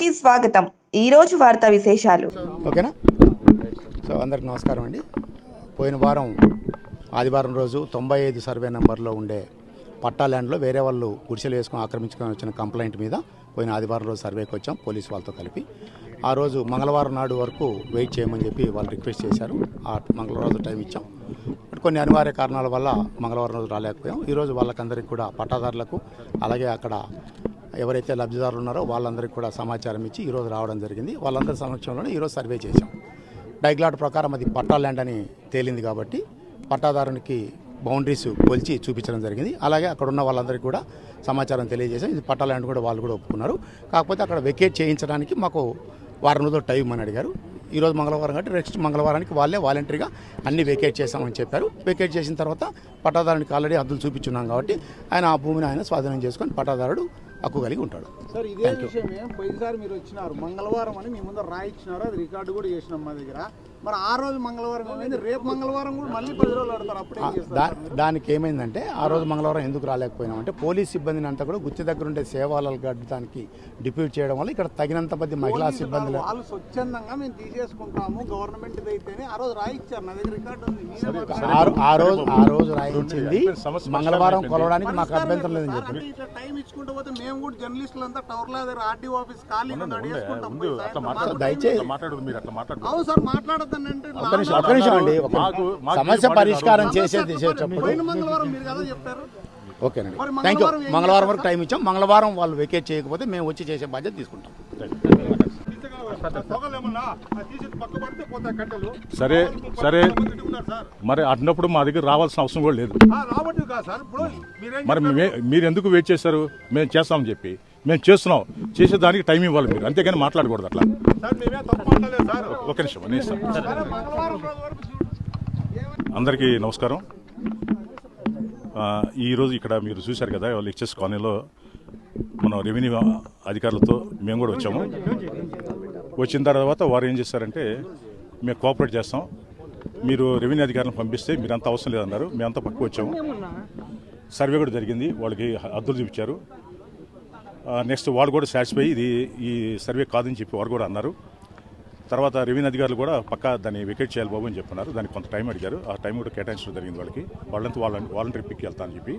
కి స్వాగతం. ఈ రోజు వార్తా విశేషాలు. ఓకేనా? సో అందరికి నమస్కారం అండి. పోయిన వారం ఆదివారం రోజు తొంభై ఐదు సర్వే నెంబర్లో ఉండే పట్టా ల్యాండ్లో వేరే వాళ్ళు గుడిసెలు వేసుకొని ఆక్రమించుకొని వచ్చిన కంప్లైంట్ మీద పోయిన ఆదివారం రోజు సర్వేకి వచ్చాం పోలీస్ వాళ్ళతో కలిపి. ఆ రోజు మంగళవారం నాడు వరకు వెయిట్ చేయమని చెప్పి వాళ్ళు రిక్వెస్ట్ చేశారు. ఆ మంగళవారం రోజు టైం ఇచ్చాం. బట్ కొన్ని అనివార్య కారణాల వల్ల మంగళవారం రోజు రాలేకపోయాం. ఈరోజు వాళ్ళకందరికీ కూడా పట్టాదారులకు అలాగే అక్కడ ఎవరైతే లబ్ధిదారులు ఉన్నారో వాళ్ళందరికీ కూడా సమాచారం ఇచ్చి ఈరోజు రావడం జరిగింది. వాళ్ళందరి సమక్షంలోనే ఈరోజు సర్వే చేశాం. డైగ్లాట్ ప్రకారం అది పట్టా ల్యాండ్ అని తేలింది కాబట్టి పట్టాదారునికి బౌండరీస్ కొలిచి చూపించడం జరిగింది. అలాగే అక్కడ ఉన్న వాళ్ళందరికీ కూడా సమాచారం తెలియజేశాం. ఇది పట్టా ల్యాండ్ కూడా వాళ్ళు కూడా ఒప్పుకున్నారు. కాకపోతే అక్కడ వెకేట్ చేయించడానికి మాకు వారం రోజులు టైం అని అడిగారు. ఈరోజు మంగళవారం కాబట్టి నెక్స్ట్ మంగళవారానికి వాళ్ళే వాలంటరీగా అన్ని వెకేట్ చేశామని చెప్పారు. వెకేట్ చేసిన తర్వాత పట్టాదారునికి ఆల్రెడీ హద్దులు చూపించున్నాం కాబట్టి ఆయన ఆ భూమిని ఆయన స్వాధీనం చేసుకొని పట్టాదారుడు హక్కు కలిగి ఉంటాడు. సార్ ఇదే విషయమే. పోయినసారి మీరు వచ్చినారు. మంగళవారం అని మీ ముందర రాయి ఇచ్చినారు అది రికార్డు కూడా చేసినాం మా దగ్గర. మరి ఆ రోజు మంగళవారం రేపు మంగళవారం కూడా మళ్ళీ పది రోజులు ఆడతారు. అప్పుడే ఏం చేస్తారు? దా దానికి ఏమైందంటే ఆ రోజు మంగళవారం ఎందుకు రాలేకపోయినాం అంటే పోలీస్ సిబ్బందిని అంతా కూడా గుత్తి దగ్గర ఉండే సేవాలకు గడ్డడానికి డిప్యూట్ చేయడం వల్ల ఇక్కడ తగినంత మంది మహిళా సిబ్బందులు వాళ్ళు స్వచ్ఛందంగా మేము తీసేసుకుంటాము. గవర్నమెంట్ అయితేనే ఆ రోజు రాయి ఇచ్చారు నా దగ్గర రికార్డు ఉంది. ఆ రోజు ఆ రోజు రాయించింది. మంగళవారం కొలవడానికి మాకు అభ్యంతరం లేదని చెప్పి. టైం ఇచ్చుకుంటూ పోతే మేము కూడా జర్నలిస్టులు అంతా టవర్లో దగ్గర ఆర్డీ ఆఫీస్ ఖాళీ దయచేసి మాట్లాడదు మీరు అట్లా మాట్లాడదు అవును సార్ మాట్లాడద్దని అండి. సమస్య పరిష్కారం చేసే చేసేటప్పుడు పోయిన మంగళవారం మీరు కదా చెప్పారు. ఓకేనండి. థ్యాంక్ యూ మంగళవారం వరకు టైం ఇచ్చాం. మంగళవారం వాళ్ళు వెకేట్ చేయకపోతే మేము వచ్చి చేసే బాధ్యత తీసుకుంటాం. సరే సరే. మరి అన్నప్పుడు మా దగ్గర రావాల్సిన అవసరం కూడా లేదు. రావట్లేదు కాదు సార్. ఇప్పుడు మీరేం మరి మే- మీరు ఎందుకు వెయిట్ చేశారు? మేము చేస్తామని చెప్పి. మేము చేస్తున్నాం. చేసేదానికి టైం ఇవ్వాలి మీరు. అంతేగాని మాట్లాడకూడదు అట్లా. ఒక నిమిషం అందరికీ నమస్కారం. ఈరోజు ఇక్కడ మీరు చూశారు కదా వాళ్ళు ఇచ్చేస్ కాలనీలో మన రెవెన్యూ అధికారులతో మేము కూడా వచ్చాము. వచ్చిన తర్వాత వారు ఏం చేశారంటే మేము కోఆపరేట్ చేస్తాం. మీరు రెవెన్యూ అధికారులను పంపిస్తే మీరంతా అవసరం లేదన్నారు. మేమంతా పక్కకు వచ్చాము. సర్వే కూడా జరిగింది. వాళ్ళకి హద్దులు చూపించారు. నెక్స్ట్ వాళ్ళు కూడా సాటిస్ఫై ఇది ఈ సర్వే కాదని చెప్పి వారు కూడా అన్నారు. తర్వాత రెవెన్యూ అధికారులు కూడా పక్కా దాన్ని వికెట్ చేయాలి బాబు అని చెప్పన్నారు. దానికి కొంత టైం అడిగారు. ఆ టైం కూడా కేటాయించడం జరిగింది వాళ్ళకి. వాళ్ళంతా వాళ్ళ వాలంటరీ పిక్కి వెళ్తా అని చెప్పి.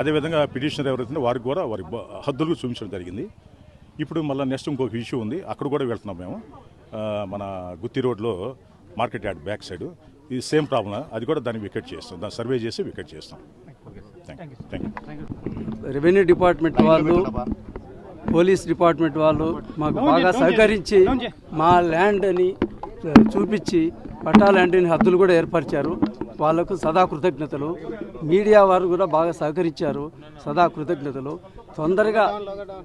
అదేవిధంగా పిటిషనర్ ఎవరైతే వారికి కూడా వారి హద్దులు చూపించడం జరిగింది. ఇప్పుడు మళ్ళీ నెక్స్ట్ ఇంకొక ఇష్యూ ఉంది. అక్కడ కూడా వెళ్తున్నాం మేము. మన గుత్తి రోడ్లో మార్కెట్ యార్డ్ బ్యాక్ సైడ్. ఇది సేమ్ ప్రాబ్లం అది కూడా దాన్ని వికెట్ చేస్తాం. దాన్ని సర్వే చేసి వికెట్ చేస్తాం. రెవెన్యూ డిపార్ట్మెంట్ వాళ్ళు పోలీస్ డిపార్ట్మెంట్ వాళ్ళు మాకు బాగా సహకరించి మా ల్యాండ్ అని చూపించి పట్టా ల్యాండ్ అని హద్దులు కూడా ఏర్పరిచారు. వాళ్ళకు సదా కృతజ్ఞతలు. మీడియా వారు కూడా బాగా సహకరించారు. సదా కృతజ్ఞతలు. తొందరగా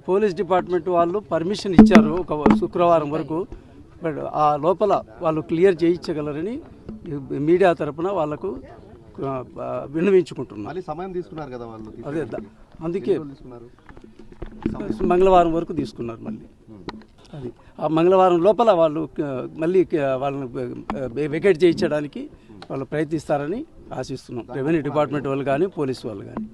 పోలీస్ డిపార్ట్మెంట్ వాళ్ళు పర్మిషన్ ఇచ్చారు ఒక శుక్రవారం వరకు. బట్ ఆ లోపల వాళ్ళు క్లియర్ చేయించగలరని మీడియా తరపున వాళ్ళకు మళ్ళీ సమయం తీసుకున్నారు కదా వాళ్ళు అదే అందుకే మంగళవారం వరకు తీసుకున్నారు మళ్ళీ. అది. ఆ మంగళవారం లోపల వాళ్ళు మళ్ళీ వాళ్ళని వెకేట్ చేయించడానికి వాళ్ళు ప్రయత్నిస్తారని ఆశిస్తున్నాం. రెవెన్యూ డిపార్ట్మెంట్ వాళ్ళు కానీ పోలీసు వాళ్ళు కానీ.